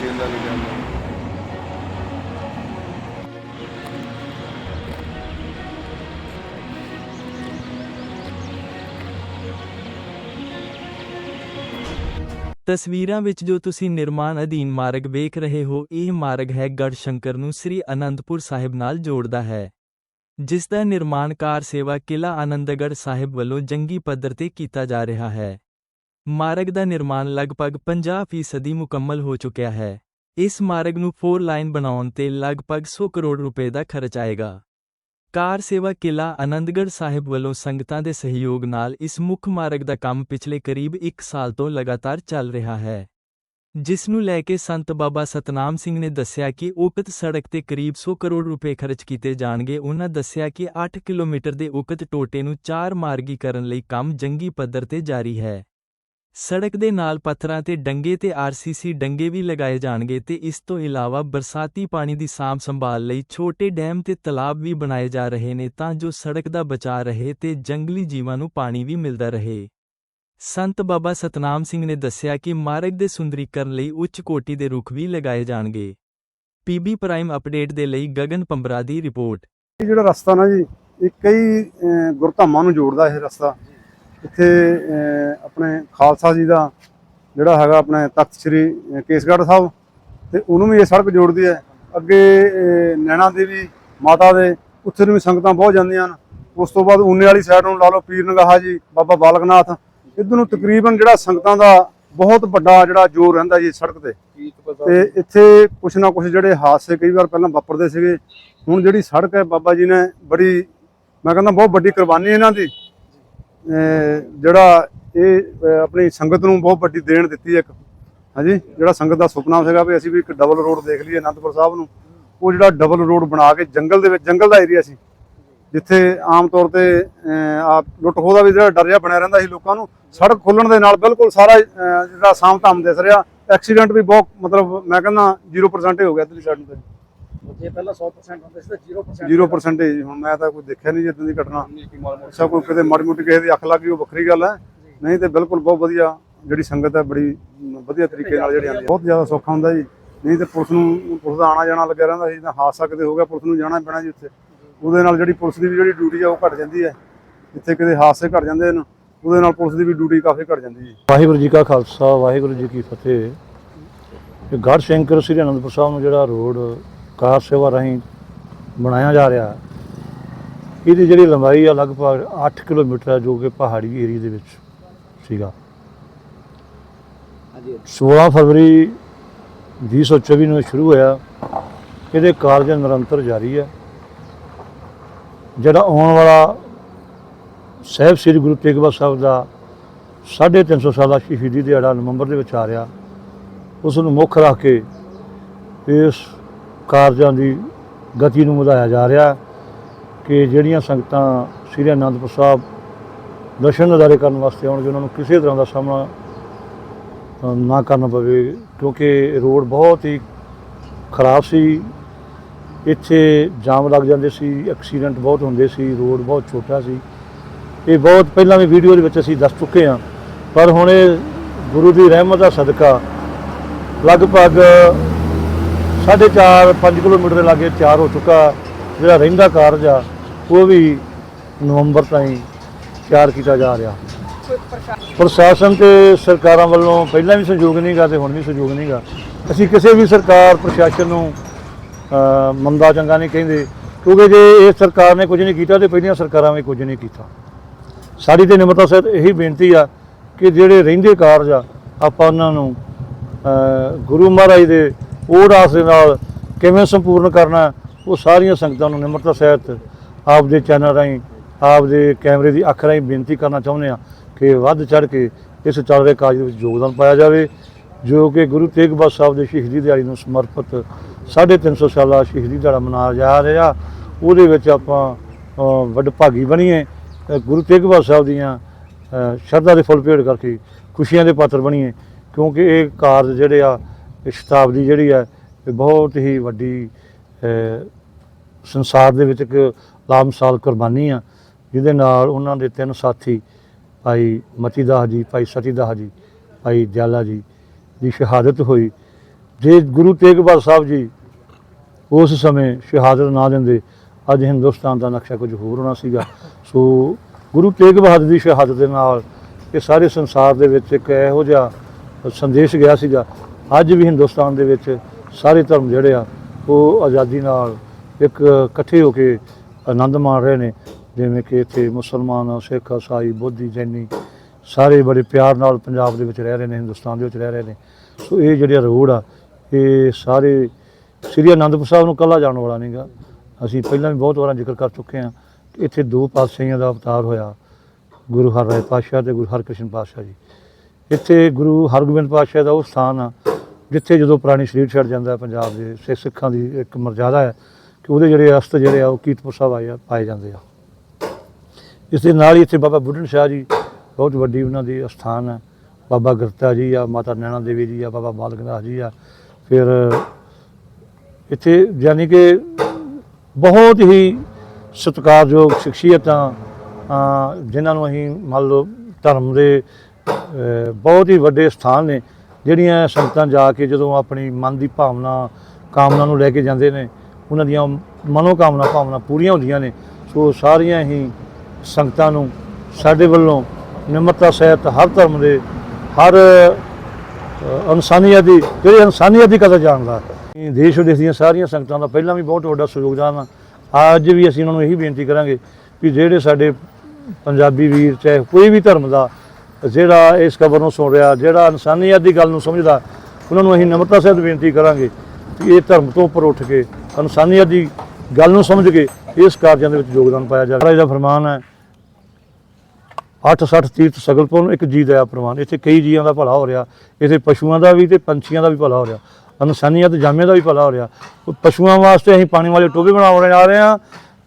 Chain ਦਾ ਲਿਖਿਆ ਹੁੰਦਾ ਤਸਵੀਰਾਂ ਵਿੱਚ ਜੋ ਤੁਸੀਂ ਨਿਰਮਾਣ ਅਧੀਨ ਮਾਰਗ ਵੇਖ ਰਹੇ ਹੋ, ਇਹ ਮਾਰਗ ਹੈ ਗੜਸ਼ੰਕਰ ਨੂੰ ਸ੍ਰੀ ਅਨੰਦਪੁਰ ਸਾਹਿਬ ਨਾਲ ਜੋੜਦਾ ਹੈ, ਜਿਸ ਦਾ ਨਿਰਮਾਣ ਕਾਰ ਸੇਵਾ ਕਿਲਾ ਆਨੰਦਗੜ੍ਹ ਸਾਹਿਬ ਵੱਲੋਂ ਜੰਗੀ ਪੱਧਰ ਤੇ ਕੀਤਾ ਜਾ ਰਿਹਾ ਹੈ। ਮਾਰਗ ਦਾ ਨਿਰਮਾਣ ਲਗਭਗ 50% ਮੁਕੰਮਲ ਹੋ ਚੁੱਕਿਆ ਹੈ। ਇਸ ਮਾਰਗ ਨੂੰ 4 ਲਾਈਨ ਬਣਾਉਣ ਤੇ ਲਗਭਗ 100 ਕਰੋੜ ਰੁਪਏ ਦਾ ਖਰਚ ਆਏਗਾ। ਕਾਰ ਸੇਵਾ ਕਿਲਾ ਆਨੰਦਗੜ੍ਹ ਸਾਹਿਬ ਵੱਲੋਂ ਸੰਗਤਾਂ ਦੇ ਸਹਿਯੋਗ ਨਾਲ ਇਸ ਮੁੱਖ ਮਾਰਗ ਦਾ ਕੰਮ ਪਿਛਲੇ ਕਰੀਬ 1 ਸਾਲ ਤੋਂ ਲਗਾਤਾਰ ਚੱਲ ਰਿਹਾ ਹੈ। ਜਿਸ ਨੂੰ ਲੈ ਕੇ ਸੰਤ ਬਾਬਾ ਸਤਨਾਮ ਸਿੰਘ ਨੇ ਦੱਸਿਆ ਕਿ ਉਕਤ ਸੜਕ ਤੇ ਕਰੀਬ 100 ਕਰੋੜ ਰੁਪਏ ਖਰਚ ਕੀਤੇ ਜਾਣਗੇ। ਉਹਨਾਂ ਦੱਸਿਆ ਕਿ 8 ਕਿਲੋਮੀਟਰ ਦੇ ਉਕਤ ਟੋਟੇ ਨੂੰ ਚਾਰ ਮਾਰਗੀ ਕਰਨ ਲਈ ਕੰਮ ਜੰਗੀ ਪੱਧਰ ਤੇ ਜਾਰੀ ਹੈ। ਸੜਕ ਦੇ ਨਾਲ ਪੱਥਰਾਂ ਤੇ ਡੰਗੇ ਤੇ ਆਰਸੀਸੀ ਡੰਗੇ ਵੀ ਲਗਾਏ ਜਾਣਗੇ ਤੇ ਇਸ ਤੋਂ ਇਲਾਵਾ ਬਰਸਾਤੀ ਪਾਣੀ ਦੀ ਸਾਂਭ ਸੰਭਾਲ ਲਈ ਛੋਟੇ ਡੈਮ ਤੇ ਤਲਾਬ ਵੀ ਬਣਾਏ ਜਾ ਰਹੇ ਨੇ ਤਾਂ ਜੋ ਸੜਕ ਦਾ ਬਚਾਅ ਰਹੇ ਤੇ ਜੰਗਲੀ ਜੀਵਾਂ ਨੂੰ ਪਾਣੀ ਵੀ ਮਿਲਦਾ ਰਹੇ। ਸੰਤ ਬਾਬਾ ਸਤਨਾਮ ਸਿੰਘ ਨੇ ਦੱਸਿਆ ਕਿ ਮਾਰਗ ਦੇ ਸੁੰਦਰੀਕਰਨ ਲਈ ਉੱਚ ਕੋਟੀ ਦੇ ਰੁੱਖ ਵੀ ਲਗਾਏ ਜਾਣਗੇ। ਪੀਬੀ ਪ੍ਰਾਈਮ ਅਪਡੇਟ ਦੇ ਲਈ ਗਗਨ ਪੰਬਰਾ ਦੀ ਰਿਪੋਰਟ। ਜਿਹੜਾ ਰਸਤਾ ਨਾ ਜੀ, ਇਹ ਕਈ ਗੁਰਧਾਮਾਂ ਨੂੰ ਜੋੜਦਾ ਇਹ ਰਸਤਾ। ਇੱਥੇ ਆਪਣੇ ਖਾਲਸਾ ਜੀ ਦਾ ਜਿਹੜਾ ਹੈਗਾ ਆਪਣੇ ਤਖਤ ਸ੍ਰੀ ਕੇਸਗੜ੍ਹ ਸਾਹਿਬ ਤੇ ਉਹਨੂੰ ਵੀ ਇਹ ਸੜਕ ਜੋੜਦੀ ਹੈ। ਅੱਗੇ ਨੈਣਾ ਦੇਵੀ ਮਾਤਾ ਦੇ ਉੱਥੇ ਨੂੰ ਵੀ ਸੰਗਤਾਂ ਬਹੁਤ ਜਾਂਦੀਆਂ ਹਨ। ਉਸ ਤੋਂ ਬਾਅਦ ਊਨੇ ਵਾਲੀ ਸਾਈਡ ਨੂੰ ਲਾ ਲਓ ਪੀਰ ਨਗਾਹਾ ਜੀ ਬਾਬਾ ਬਾਲਕਨਾਥ। ਇੱਧਰ ਨੂੰ ਤਕਰੀਬਨ ਜਿਹੜਾ ਸੰਗਤਾਂ ਦਾ ਬਹੁਤ ਵੱਡਾ ਜਿਹੜਾ ਜੋਰ ਰਹਿੰਦਾ ਜੀ ਸੜਕ ਤੇ। ਤੇ ਇੱਥੇ ਕੁਛ ਨਾ ਕੁਛ ਜਿਹੜੇ ਹਾਦਸੇ ਕਈ ਵਾਰ ਪਹਿਲਾਂ ਵਾਪਰਦੇ ਸੀਗੇ। ਹੁਣ ਜਿਹੜੀ ਸੜਕ ਹੈ ਬਾਬਾ ਜੀ ਨੇ ਬੜੀ ਮੈਂ ਕਹਿੰਦਾ ਬਹੁਤ ਵੱਡੀ ਕੁਰਬਾਨੀ ਇਹਨਾਂ ਦੀ। ਜਿਹੜਾ ਇਹ ਆਪਣੀ ਸੰਗਤ ਨੂੰ ਬਹੁਤ ਵੱਡੀ ਦੇਣ ਦਿੱਤੀ ਇੱਕ, ਹਾਂਜੀ, ਜਿਹੜਾ ਸੰਗਤ ਦਾ ਸੁਪਨਾ ਸੀਗਾ ਵੀ ਅਸੀਂ ਵੀ ਇੱਕ ਡਬਲ ਰੋਡ ਦੇਖ ਲਈਏ ਅਨੰਦਪੁਰ ਸਾਹਿਬ ਨੂੰ, ਉਹ ਜਿਹੜਾ ਡਬਲ ਰੋਡ ਬਣਾ ਕੇ ਜੰਗਲ ਦੇ ਵਿੱਚ, ਜੰਗਲ ਦਾ ਏਰੀਆ ਸੀ, ਜਿੱਥੇ ਆਮ ਤੌਰ ਤੇ ਆ ਲੁੱਟ ਖੋਹ ਦਾ ਵੀ ਜਿਹੜਾ ਡਰ ਜਿਹਾ ਬਣਿਆ ਰਹਿੰਦਾ ਸੀ ਲੋਕਾਂ ਨੂੰ, ਸੜਕ ਖੁੱਲਣ ਦੇ ਨਾਲ ਬਿਲਕੁਲ ਸਾਰਾ ਜਿਹੜਾ ਸਾਮ ਧਾਮ ਦਿਸ ਰਿਹਾ ਐਕਸੀਡੈਂਟ ਵੀ ਬਹੁਤ, ਮਤਲਬ ਮੈਂ ਕਹਿੰਦਾ 0% ਹੀ ਹੋ ਗਿਆ ਇਧਰਲੀ ਸਾਈਡ ਤੇ। ਜੇ ਪਹਿਲਾਂ 100% ਹੁੰਦੇ ਸੀ ਤਾਂ 0% 0% ਹੀ। ਹੁਣ ਮੈਂ ਤਾਂ ਕੋਈ ਦੇਖਿਆ ਨਹੀਂ ਜਿੱਦਾਂ ਦੀ ਘਟਨਾ। ਅੱਛਾ ਕੋਈ ਕਿਤੇ ਮਾੜੀ ਮੋਟੀ ਕਿਸੇ ਦੀ ਅੱਖ ਲੱਗ ਗਈ ਉਹ ਵੱਖਰੀ ਗੱਲ ਹੈ। ਨਹੀਂ ਤੇ ਬਿਲਕੁਲ ਬਹੁਤ ਵਧੀਆ ਜਿਹੜੀ ਸੰਗਤ ਹੈ ਬੜੀ ਵਧੀਆ ਤਰੀਕੇ ਨਾਲ ਜਿਹੜੀ ਆਉਂਦੀ ਹੈ। ਬਹੁਤ ਜ਼ਿਆਦਾ ਸੌਖਾ ਹੁੰਦਾ ਜੀ। ਨਹੀਂ ਤੇ ਪੁਲਿਸ ਨੂੰ ਪੁਲਿਸ ਦਾ ਆਣਾ ਜਾਣਾ ਲੱਗਿਆ ਰਹਿੰਦਾ ਸੀ ਤਾਂ ਹਾਦਸਾ ਕਿਤੇ ਹੋ ਗਿਆ ਪੁਲਿਸ ਨੂੰ ਜਾਣਾ ਪੈਣਾ ਜੀ ਉੱਥੇ। ਉਹਦੇ ਨਾਲ ਜਿਹੜੀ ਪੁਲਿਸ ਦੀ ਵੀ ਜਿਹੜੀ ਡਿਊਟੀ ਆ ਉਹ ਘਟ ਜਾਂਦੀ ਹੈ। ਜਿੱਥੇ ਕਿਤੇ ਹਾਦਸੇ ਘਟ ਜਾਂਦੇ ਨੇ ਉਹਦੇ ਨਾਲ ਪੁਲਿਸ ਦੀ ਵੀ ਡਿਊਟੀ ਕਾਫੀ ਘਟ ਜਾਂਦੀ ਹੈ ਵਾਹਿਗੁਰੂ ਜੀ ਕਾ ਖਾਲਸਾ ਵਾਹਿਗੁਰੂ ਜੀ ਕੀ ਫਤਿਹ। ਗੜ੍ਹ ਸ਼ੰਕਰ ਸ੍ਰੀ ਅਨੰਦਪੁਰ ਸਾਹਿਬ ਨੂੰ ਜਿਹੜਾ ਰੋਡ ਕਾਰ ਸੇਵਾ ਰਾਹੀਂ ਬਣਾਇਆ ਜਾ ਰਿਹਾ। ਹੈ ਇਹਦੀ ਜਿਹੜੀ ਲੰਬਾਈ ਆ ਲਗਭਗ 8 ਕਿਲੋਮੀਟਰ ਹੈ ਜੋ ਕਿ ਪਹਾੜੀ ਏਰੀਆ ਦੇ ਵਿੱਚ ਸੀਗਾ। ਹਾਂਜੀ 16 ਫਰਵਰੀ 2024 ਨੂੰ ਸ਼ੁਰੂ ਹੋਇਆ। ਇਹਦੇ ਕਾਰਜ ਨਿਰੰਤਰ ਜਾਰੀ ਹੈ ਜਿਹੜਾ ਆਉਣ ਵਾਲਾ ਸਾਹਿਬ ਸ੍ਰੀ ਗੁਰੂ ਤੇਗ ਬਹਾਦਰ ਸਾਹਿਬ ਦਾ 350 ਸਾਲਾ ਸ਼ਹੀਦੀ ਦਿਹਾੜਾ ਨਵੰਬਰ ਦੇ ਵਿੱਚ ਆ ਰਿਹਾ। ਉਸ ਨੂੰ ਮੁੱਖ ਰੱਖ ਕੇ ਇਸ ਕਾਰਜਾਂ ਦੀ ਗਤੀ ਨੂੰ ਵਧਾਇਆ ਜਾ ਰਿਹਾ ਕਿ ਜਿਹੜੀਆਂ ਸੰਗਤਾਂ ਸ੍ਰੀ ਅਨੰਦਪੁਰ ਸਾਹਿਬ ਦਰਸ਼ਨ ਅਦਾਰੇ ਕਰਨ ਵਾਸਤੇ ਆਉਣਗੇ ਉਹਨਾਂ ਨੂੰ ਕਿਸੇ ਤਰ੍ਹਾਂ ਦਾ ਸਾਹਮਣਾ ਨਾ ਕਰਨਾ ਪਵੇ, ਕਿਉਂਕਿ ਰੋਡ ਬਹੁਤ ਹੀ ਖਰਾਬ ਸੀ। ਇੱਥੇ ਜਾਮ ਲੱਗ ਜਾਂਦੇ ਸੀ, ਐਕਸੀਡੈਂਟ ਬਹੁਤ ਹੁੰਦੇ ਸੀ, ਰੋਡ ਬਹੁਤ ਛੋਟਾ ਸੀ। ਇਹ ਬਹੁਤ ਪਹਿਲਾਂ ਵੀ ਵੀਡੀਓ ਦੇ ਵਿੱਚ ਅਸੀਂ ਦੱਸ ਚੁੱਕੇ ਹਾਂ, ਪਰ ਹੁਣ ਇਹ ਗੁਰੂ ਦੀ ਰਹਿਮਤ ਦਾ ਸਦਕਾ ਲਗਭਗ 4.5 5 ਕਿਲੋਮੀਟਰ ਦੇ ਲਾਗੇ ਤਿਆਰ ਹੋ ਚੁੱਕਾ ਜਿਹੜਾ ਰਹਿੰਦਾ ਕਾਰਜ ਆ, ਉਹ ਵੀ ਨਵੰਬਰ ਤਾਈਂ ਤਿਆਰ ਕੀਤਾ ਜਾ ਰਿਹਾ। ਪ੍ਰਸ਼ਾਸਨ ਤੇ ਸਰਕਾਰਾਂ ਵੱਲੋਂ ਪਹਿਲਾਂ ਵੀ ਸਹਿਯੋਗ ਨਹੀਂਗਾ ਤੇ ਹੁਣ ਵੀ ਸਹਿਯੋਗ ਨਹੀਂਗਾ ਅਸੀਂ ਕਿਸੇ ਵੀ ਸਰਕਾਰ, ਪ੍ਰਸ਼ਾਸਨ ਨੂੰ ਮੰਦਾ ਚੰਗਾ ਨਹੀਂ ਕਹਿੰਦੇ, ਕਿਉਂਕਿ ਜੇ ਇਹ ਸਰਕਾਰ ਨੇ ਕੁਝ ਨਹੀਂ ਕੀਤਾ ਤੇ ਪਹਿਲੀਆਂ ਸਰਕਾਰਾਂ ਵੀ ਕੁਝ ਨਹੀਂ ਕੀਤਾ। ਸਾਡੀ ਤੇ ਨਿਮਰਤਾ ਸਹਿਤ ਇਹੀ ਬੇਨਤੀ ਆ ਕਿ ਜਿਹੜੇ ਰਹਿੰਦੇ ਕਾਰਜ ਆ, ਆਪਾਂ ਉਹਨਾਂ ਨੂੰ ਗੁਰੂ ਮਹਾਰਾਜ ਦੇ ਉਹ ਆਸ ਦੇ ਨਾਲ ਕਿਵੇਂ ਸੰਪੂਰਨ ਕਰਨਾ ਉਹ ਸਾਰੀਆਂ ਸੰਗਤਾਂ ਨੂੰ ਨਿਮਰਤਾ ਸਹਿਤ ਆਪ ਦੇ ਚੈਨਲ ਰਾਹੀਂ ਆਪ ਦੇ ਕੈਮਰੇ ਦੀ ਅੱਖ ਰਾਹੀਂ ਬੇਨਤੀ ਕਰਨਾ ਚਾਹੁੰਦੇ ਆ ਕਿ ਵੱਧ ਚੜ ਕੇ ਇਸ ਚੱਲ ਰਹੇ ਕਾਰਜ ਵਿੱਚ ਯੋਗਦਾਨ ਪਾਇਆ ਜਾਵੇ, ਜੋ ਕਿ ਗੁਰੂ ਤੇਗ ਬਹਾਦਰ ਸਾਹਿਬ ਦੇ ਸ਼ਹੀਦੀ ਦਿਹਾੜੀ ਨੂੰ ਸਮਰਪਿਤ 350 ਸਾਲਾ ਸ਼ਹੀਦੀ ਦਿਹਾੜਾ ਮਨਾਇਆ ਜਾ ਰਿਹਾ, ਉਹਦੇ ਵਿੱਚ ਆਪਾਂ ਵੱਡ ਭਾਗੀ ਬਣੀਏ ਗੁਰੂ ਤੇਗ ਬਹਾਦਰ ਸਾਹਿਬ ਦੀਆਂ ਸ਼ਰਧਾ ਦੇ ਫੁੱਲ ਭੇਟ ਕਰਕੇ ਖੁਸ਼ੀਆਂ ਦੇ ਪਾਤਰ ਬਣੀਏ, ਕਿਉਂਕਿ ਇਹ ਕਾਰਜ ਜਿਹੜੇ ਆ ਇਹ ਸ਼ਤਾਬਦੀ ਜਿਹੜੀ ਆ ਇਹ ਬਹੁਤ ਹੀ ਵੱਡੀ ਸੰਸਾਰ ਦੇ ਵਿੱਚ ਇੱਕ ਲਾਮਸਾਲ ਕੁਰਬਾਨੀ ਆ, ਜਿਹਦੇ ਨਾਲ ਉਹਨਾਂ ਦੇ ਤਿੰਨ ਸਾਥੀ, ਭਾਈ ਮਤੀ ਦਾਸ ਜੀ, ਭਾਈ ਸਤੀਦਾਸ ਜੀ, ਭਾਈ ਦਿਆਲਾ ਜੀ ਦੀ ਸ਼ਹਾਦਤ ਹੋਈ। ਜੇ ਗੁਰੂ ਤੇਗ ਬਹਾਦਰ ਸਾਹਿਬ ਜੀ ਉਸ ਸਮੇਂ ਸ਼ਹਾਦਤ ਨਾ ਦਿੰਦੇ, ਅੱਜ ਹਿੰਦੁਸਤਾਨ ਦਾ ਨਕਸ਼ਾ ਕੁਝ ਹੋਰ ਹੋਣਾ ਸੀਗਾ। ਸੋ ਗੁਰੂ ਤੇਗ ਬਹਾਦਰ ਦੀ ਸ਼ਹਾਦਤ ਦੇ ਨਾਲ ਇਹ ਸਾਰੇ ਸੰਸਾਰ ਦੇ ਵਿੱਚ ਇੱਕ ਇਹੋ ਜਿਹਾ ਸੰਦੇਸ਼ ਗਿਆ ਸੀਗਾ ਅੱਜ ਵੀ ਹਿੰਦੁਸਤਾਨ ਦੇ ਵਿੱਚ ਸਾਰੇ ਧਰਮ ਜਿਹੜੇ ਆ, ਉਹ ਆਜ਼ਾਦੀ ਨਾਲ ਇੱਕ ਇਕੱਠੇ ਹੋ ਕੇ ਆਨੰਦ ਮਾਣ ਰਹੇ ਨੇ। ਜਿਵੇਂ ਕਿ ਇੱਥੇ ਮੁਸਲਮਾਨ, ਸਿੱਖ, ਇਸਾਈ, ਬੋਧੀ, ਜੈਨੀ ਸਾਰੇ ਬੜੇ ਪਿਆਰ ਨਾਲ ਪੰਜਾਬ ਦੇ ਵਿੱਚ ਰਹਿ ਰਹੇ ਨੇ, ਹਿੰਦੁਸਤਾਨ ਦੇ ਵਿੱਚ ਰਹਿ ਰਹੇ ਨੇ। ਸੋ ਇਹ ਜਿਹੜਾ ਰੋਡ ਆ, ਇਹ ਸਾਰੇ ਸ੍ਰੀ ਅਨੰਦਪੁਰ ਸਾਹਿਬ ਨੂੰ ਕੱਲਾ ਜਾਣ ਵਾਲਾ ਨਹੀਂਗਾ। ਅਸੀਂ ਪਹਿਲਾਂ ਵੀ ਬਹੁਤ ਵਾਰਾਂ ਜ਼ਿਕਰ ਕਰ ਚੁੱਕੇ ਹਾਂ ਕਿ ਇੱਥੇ ਦੋ ਪਾਤਸ਼ਾਹੀਆਂ ਦਾ ਅਵਤਾਰ ਹੋਇਆ, ਗੁਰੂ ਹਰਿਰਾਏ ਪਾਤਸ਼ਾਹ ਤੇ ਗੁਰੂ ਹਰਕ੍ਰਿਸ਼ਨ ਪਾਤਸ਼ਾਹ ਜੀ। ਇੱਥੇ ਗੁਰੂ ਹਰਗੋਬਿੰਦ ਪਾਤਸ਼ਾਹ ਦਾ ਉਹ ਸਥਾਨ ਆ ਜਿੱਥੇ ਜਦੋਂ ਪੁਰਾਣੀ ਸਰੀਰ ਛੱਡ ਜਾਂਦਾ ਪੰਜਾਬ ਦੇ ਸਿੱਖ ਸਿੱਖਾਂ ਦੀ ਇੱਕ ਮਰਜ਼ਾਦਾ ਹੈ ਕਿ ਉਹਦੇ ਜਿਹੜੇ ਅਸਤ ਜਿਹੜੇ ਆ ਉਹ ਕੀਰਤਪੁਰ ਸਾਹਿਬ ਆਏ ਆ ਪਾਏ ਜਾਂਦੇ ਆ। ਇਸ ਦੇ ਨਾਲ ਹੀ ਇੱਥੇ ਬਾਬਾ ਬੁੱਢਣ ਸ਼ਾਹ ਜੀ ਬਹੁਤ ਵੱਡੀ ਉਹਨਾਂ ਦੀ ਅਸਥਾਨ ਹੈ। ਬਾਬਾ ਗੁਰਤਾ ਜੀ ਆ ਮਾਤਾ ਨੈਣਾ ਦੇਵੀ ਜੀ ਆ ਬਾਬਾ ਬਾਲਕ ਨਾਥ ਜੀ ਆ। ਫਿਰ ਇੱਥੇ ਯਾਨੀ ਕਿ ਬਹੁਤ ਹੀ ਸਤਿਕਾਰਯੋਗ ਸ਼ਖਸੀਅਤਾਂ ਅ, ਜਿਨ੍ਹਾਂ ਨੂੰ ਅਸੀਂ ਮੰਨ ਲਓ ਧਰਮ ਦੇ ਬਹੁਤ ਹੀ ਵੱਡੇ ਸਥਾਨ ਨੇ। ਜਿਹੜੀਆਂ ਸੰਗਤਾਂ ਜਾ ਕੇ ਜਦੋਂ ਆਪਣੀ ਮਨ ਦੀ ਭਾਵਨਾ ਕਾਮਨਾ ਨੂੰ ਲੈ ਕੇ ਜਾਂਦੇ ਨੇ ਉਹਨਾਂ ਦੀਆਂ ਮਨੋ ਕਾਮਨਾ ਭਾਵਨਾ ਪੂਰੀਆਂ ਹੁੰਦੀਆਂ ਨੇ ਸੋ ਸਾਰੀਆਂ ਹੀ ਸੰਗਤਾਂ ਨੂੰ ਸਾਡੇ ਵੱਲੋਂ ਨਿਮਰਤਾ ਸਹਿਤ ਹਰ ਧਰਮ ਦੇ ਹਰ ਅ, ਇਨਸਾਨੀਅਤ ਦੀ ਜਿਹੜੀ ਇਨਸਾਨੀਅਤ ਦੀ ਕਦਰ ਜਾਣਦਾ। ਦੇਸ਼ ਵਿਦੇਸ਼ ਦੀਆਂ ਸਾਰੀਆਂ ਸੰਗਤਾਂ ਦਾ ਪਹਿਲਾਂ ਵੀ ਬਹੁਤ ਵੱਡਾ ਸਹਿਯੋਗਦਾਨ ਆ। ਅੱਜ ਵੀ ਅਸੀਂ ਉਹਨਾਂ ਨੂੰ ਇਹੀ ਬੇਨਤੀ ਕਰਾਂਗੇ ਕਿ ਜਿਹੜੇ ਸਾਡੇ ਪੰਜਾਬੀ ਵੀਰ ਚਾਹੇ ਕੋਈ ਵੀ ਧਰਮ ਦਾ ਜਿਹੜਾ ਇਸ ਖਬਰ ਨੂੰ ਸੁਣ ਰਿਹਾ, ਜਿਹੜਾ ਇਨਸਾਨੀਅਤ ਦੀ ਗੱਲ ਨੂੰ ਸਮਝਦਾ, ਉਹਨਾਂ ਨੂੰ ਅਸੀਂ ਨਮਰਤਾ ਸਹਿਤ ਬੇਨਤੀ ਕਰਾਂਗੇ ਕਿ ਇਹ ਧਰਮ ਤੋਂ ਉੱਪਰ ਉੱਠ ਕੇ, ਇਨਸਾਨੀਅਤ ਦੀ ਗੱਲ ਨੂੰ ਸਮਝ ਕੇ ਇਸ ਕਾਰਜਾਂ ਦੇ ਵਿੱਚ ਯੋਗਦਾਨ ਪਾਇਆ ਜਾਵੇ। ਮਹਾਰਾਜ ਦਾ ਫਰਮਾਨ ਹੈ 860 ਤੀਰਥ ਸਗਲਪੁਰ ਇੱਕ ਜੀ ਦਾ ਪ੍ਰਵਾਨ। ਇੱਥੇ ਕਈ ਜੀਆਂ ਦਾ ਭਲਾ ਹੋ ਰਿਹਾ, ਇੱਥੇ ਪਸ਼ੂਆਂ ਦਾ ਵੀ ਤੇ ਪੰਛੀਆਂ ਦਾ ਵੀ ਭਲਾ ਹੋ ਰਿਹਾ, ਇਨਸਾਨੀਅਤ ਜਾਮੇ ਦਾ ਵੀ ਭਲਾ ਹੋ ਰਿਹਾ। ਪਸ਼ੂਆਂ ਵਾਸਤੇ ਅਸੀਂ ਪਾਣੀ ਵਾਲੇ ਟੋਬੇ ਬਣਾਉਣ ਜਾ ਰਹੇ ਹਾਂ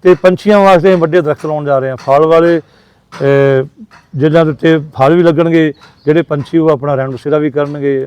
ਤੇ ਪੰਛੀਆਂ ਵਾਸਤੇ ਅਸੀਂ ਵੱਡੇ ਦਰਖਤ ਲਾਉਣ ਜਾ ਰਹੇ ਹਾਂ, ਫਲ ਵਾਲੇ ਜਿਨ੍ਹਾਂ ਦੇ ਉੱਤੇ ਫਲ ਵੀ ਲੱਗਣਗੇ ਜਿਹੜੇ ਪੰਛੀ ਉਹ ਆਪਣਾ ਰਹਿਣ ਬਸੇਰਾ ਵੀ ਕਰਨਗੇ।